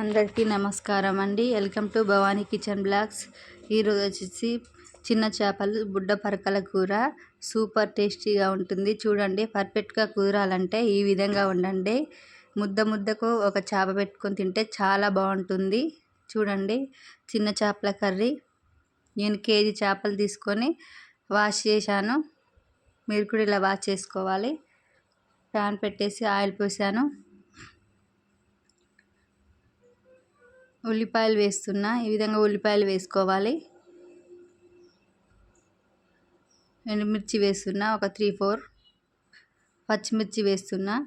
అందరికీ నమస్కారం అండి welcome to Bhavani kitchen blogs. ఈరోజు వచ్చేసి చిన్న చేపలు బుడ్డ పరకల కూర. సూపర్ టేస్టీగా ఉంటుంది. చూడండి పర్ఫెక్ట్గా కూరాలంటే ఈ విధంగా ఉండండి. ముద్ద ముద్దకు ఒక చేప పెట్టుకొని తింటే చాలా బాగుంటుంది. చూడండి చిన్న చేపల కర్రీ. నేను కేజీ చేపలు తీసుకొని వాష్ చేశాను. మీరు కూడా ఇలా వాష్ చేసుకోవాలి. ప్యాన్ పెట్టేసి ఆయిల్ పోసాను. ఉల్లిపాయలు వేస్తున్నా. ఈ విధంగా ఉల్లిపాయలు వేసుకోవాలి. ఎండుమిర్చి వేస్తున్నా ఒక త్రీ ఫోర్. పచ్చిమిర్చి వేస్తున్నా.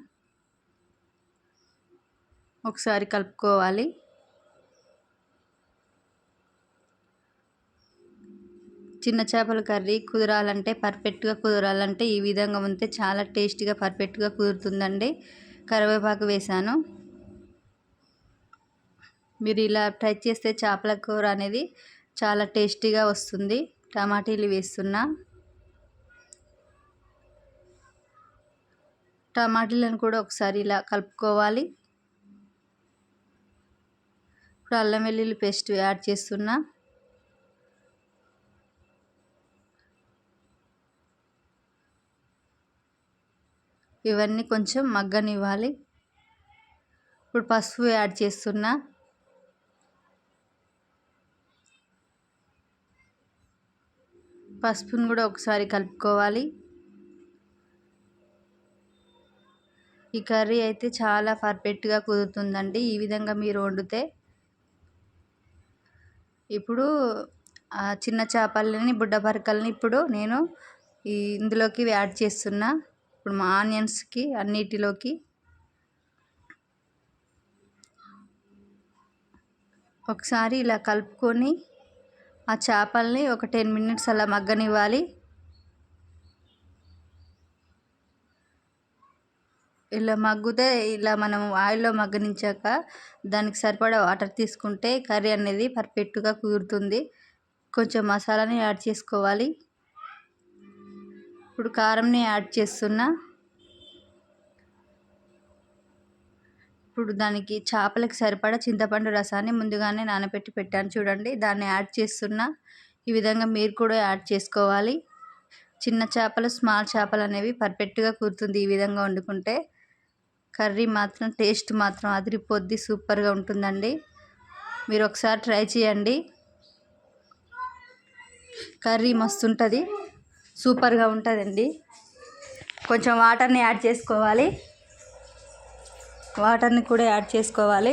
ఒకసారి కలుపుకోవాలి. చిన్న చేపల కర్రీ కుదరాలంటే పర్ఫెక్ట్గా కుదరాలంటే ఈ విధంగా ఉంటే చాలా టేస్టీగా పర్ఫెక్ట్గా కుదురుతుందండి. కరివేపాకు వేసాను మీరు ఇలా ట్రై చేస్తే చేపల కూర అనేది చాలా టేస్టీగా వస్తుంది. టమాటీలు వేస్తున్నా. టమాటీలను కూడా ఒకసారి ఇలా కలుపుకోవాలి. ఇప్పుడు అల్లం వెల్లుల్లి పేస్ట్ యాడ్ చేస్తున్నా. ఇవన్నీ కొంచెం మగ్గనివ్వాలి. ఇప్పుడు పసుపు యాడ్ చేస్తున్నా. పసుపును కూడా ఒకసారి కలుపుకోవాలి. ఈ కర్రీ అయితే చాలా పర్ఫెక్ట్గా కుదురుతుందండి. ఈ విధంగా మీరు వండితే ఇప్పుడు చిన్న చేపలని బుడ్డ పరకల్ని ఇప్పుడు నేను ఈ ఇందులోకి యాడ్ చేస్తున్నా. ఇప్పుడు మా ఆనియన్స్కి అన్నిటిలోకి ఒకసారి ఇలా కలుపుకొని ఆ చేపల్ని ఒక టెన్ మినిట్స్ అలా మగ్గనివ్వాలి. ఇలా మగ్గితే ఇలా మనం ఆయిల్లో మగ్గనించాక దానికి సరిపడా వాటర్ తీసుకుంటే కర్రీ అనేది పర్ఫెక్ట్గా కుదురుతుంది. కొంచెం మసాలాని యాడ్ చేసుకోవాలి. ఇప్పుడు కారంని యాడ్ చేస్తున్నా. ఇప్పుడు దానికి చేపలకు సరిపడా చింతపండు రసాన్ని ముందుగానే నానబెట్టి పెట్టాను చూడండి. దాన్ని యాడ్ చేస్తున్నా. ఈ విధంగా మీరు కూడా యాడ్ చేసుకోవాలి. చిన్న చేపలు స్మాల్ చేపలు అనేవి పర్ఫెక్ట్గా కూరుతుంది ఈ విధంగా వండుకుంటే. కర్రీ మాత్రం టేస్ట్ మాత్రం అదిరిపోద్ది సూపర్గా ఉంటుందండి. మీరు ఒకసారి ట్రై చేయండి. కర్రీ మస్తు ఉంటుంది సూపర్గా ఉంటుందండి. కొంచెం వాటర్ని యాడ్ చేసుకోవాలి. వాటర్ని కూడా యాడ్ చేసుకోవాలి.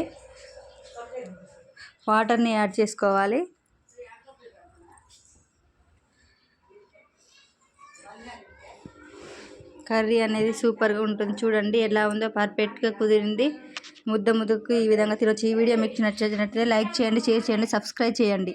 వాటర్ని యాడ్ చేసుకోవాలి. కర్రీ అనేది సూపర్గా ఉంటుంది. చూడండి ఎలా ఉందో పర్ఫెక్ట్గా కుదిరింది. ముద్ద ముద్దకు ఈ విధంగా తినొచ్చు. ఈ వీడియో మీకు నచ్చినట్లయితే లైక్ చేయండి షేర్ చేయండి సబ్స్క్రైబ్ చేయండి.